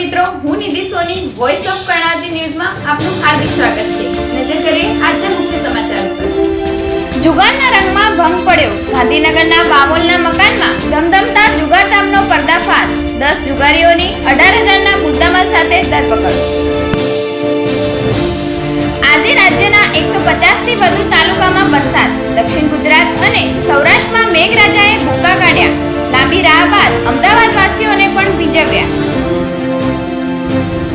મિત્રો, હું Nidhi Soni voice of Karnavati ન્યૂઝમાં આપનું હાર્દિક સ્વાગત છે. નજર કરીએ આજના મુખ્ય સમાચાર જુગારના રંગમાં ભંગ પડ્યો. ગાંધીનગરના વામોલના મકાનમાં ધમધમતા જુગારધામનો પર્દાફાશ. દસ જુગારીઓની અઢાર હજારના મુદ્દામાલ સાથે ધરપકડ. આજે રાજ્યના એકસો પચાસથી વધુ તાલુકામાં વરસાદ. દક્ષિણ ગુજરાત અને સૌરાષ્ટ્રમાં મેઘરાજાએ ભૂકા કાઢ્યા. લાંબી રાહ બાદ અમદાવાદવાસીઓને પણ ભીજવ્યા.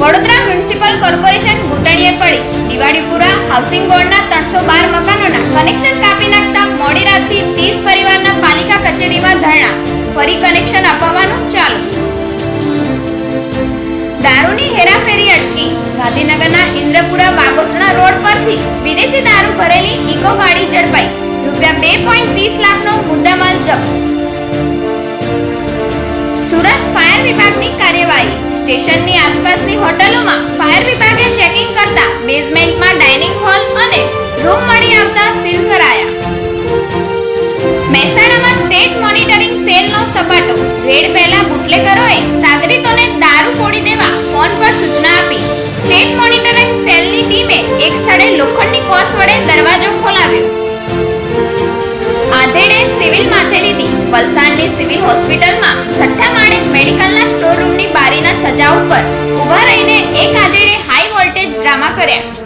વડોદરા મ્યુનિસિપલ કોર્પોરેશન ઘૂંટણીએ પડી. દિવાળીપુરા હાઉસિંગ બોર્ડના ત્રણસો બાર મકાનોના કનેક્શન કાપી નાખતા મોડી રાતથી ત્રીસ પરિવારના પાલિકા કચેરીમાં ધરણા. ફરી કનેક્શન અપાવવાનું ચાલુ. દારૂની હેરાફેરી અટકી. ગાંધીનગરના ઇન્દ્રપુરા વાગોસણા રોડ પરથી વિદેશી દારૂ ભરેલી ઇકો ગાડી ઝડપાઈ. રૂપિયા બે પોઈન્ટ ત્રીસ લાખનો મુદ્દામાલ જપ્ત. વિભાગની કાર્યવાહી. સ્ટેશનની આસપાસની હોટલોમાં ફાયર વિભાગે ચેકિંગ કરતા બેઝમેન્ટમાં ડાઇનિંગ હોલ અને રૂમ મળી આવતા સીલ કરાયા. મહેસાણામાં સ્ટેટ મોનિટરિંગ સેલનો સપાટો. રેડ પહેલા બુટલેગરોએ સાગરીતોને દારૂ ફોડી દેવા ફોન પર સૂચના આપી. સ્ટેટ મોનિટરિંગ સેલની ટીમે એક સ્થળે લોખંડની કોસ વડે દરવાજો ખોલાવ્યો. આધેડે સિવિલ માથે લીધી. વલસાડની સિવિલ હોસ્પિટલમાં છજા ઉપર ઊભા રહીને એક આધેડે હાઈ વોલ્ટેજ ડ્રામા કર્યા.